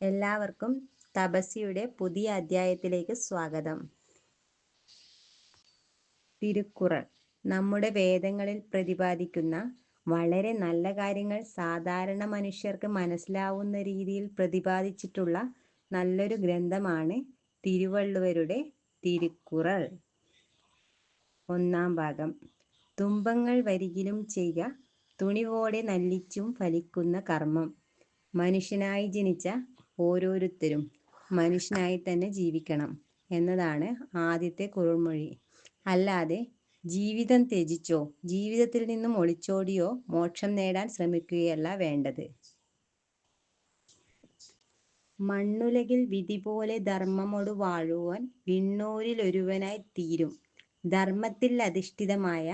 എല്ലാവർക്കും തപസ്യയുടെ പുതിയ അധ്യായത്തിലേക്ക് സ്വാഗതം. തിരുക്കുറൾ. നമ്മുടെ വേദങ്ങളിൽ പ്രതിപാദിക്കുന്ന വളരെ നല്ല കാര്യങ്ങൾ സാധാരണ മനുഷ്യർക്ക് മനസ്സിലാവുന്ന രീതിയിൽ പ്രതിപാദിച്ചിട്ടുള്ള നല്ലൊരു ഗ്രന്ഥമാണ് തിരുവള്ളുവരുടെ തിരുക്കുറൾ. ഒന്നാം ഭാഗം. തുമ്പങ്ങൾ വരികിലും ചെയ്യ തുണിവോടെ നല്ലിച്ചും ഫലിക്കുന്ന കർമ്മം. മനുഷ്യനായി ജനിച്ച ഓരോരുത്തരും മനുഷ്യനായി തന്നെ ജീവിക്കണം എന്നതാണ് ആദ്യത്തെ കുറുമൊഴി അല്ലാതെ ജീവിതം ത്യജിച്ചോ ജീവിതത്തിൽ നിന്നും ഒളിച്ചോടിയോ മോക്ഷം നേടാൻ ശ്രമിക്കുകയല്ല വേണ്ടത്. മണ്ണുലകിൽ വിധി പോലെ ധർമ്മമോട് വാഴുവാൻ വിണ്ണൂരിൽ ഒരുവനായി തീരും. ധർമ്മത്തിൽ അധിഷ്ഠിതമായ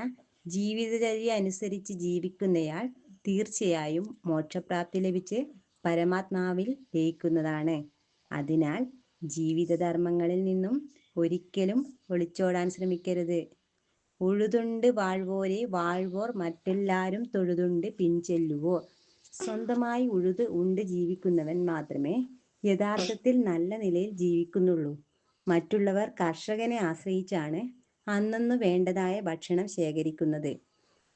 ജീവിതചര്യ അനുസരിച്ച് ജീവിക്കുന്നയാൾ തീർച്ചയായും മോക്ഷപ്രാപ്തി ലഭിച്ച് പരമാത്മാവിൽ ലയിക്കുന്നതാണ്. അതിനാൽ ജീവിതധർമ്മങ്ങളിൽ നിന്നും ഒരിക്കലും ഒളിച്ചോടാൻ ശ്രമിക്കരുത്. ഉഴുതുണ്ട് വാഴ്വോരെ വാഴ്വോർ മറ്റെല്ലാരും തൊഴുതുണ്ട് പിൻചെല്ലുവോ സ്വന്തമായി ഉഴുത് ഉണ്ട് ജീവിക്കുന്നവൻ മാത്രമേ യഥാർത്ഥത്തിൽ നല്ല നിലയിൽ ജീവിക്കുന്നുള്ളൂ. മറ്റുള്ളവർ കർഷകനെ ആശ്രയിച്ചാണ് അന്നന്ന് വേണ്ടതായ ഭക്ഷണം ശേഖരിക്കുന്നത്.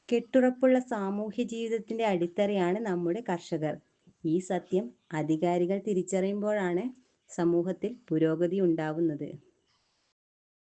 കെട്ടുറപ്പുള്ള സാമൂഹ്യ ജീവിതത്തിന്റെ അടിത്തറയാണ് നമ്മുടെ കർഷകർ. ഈ സത്യം അധികാരികൾ തിരിച്ചറിയുമ്പോഴാണ് സമൂഹത്തിൽ പുരോഗതി ഉണ്ടാവുന്നത്.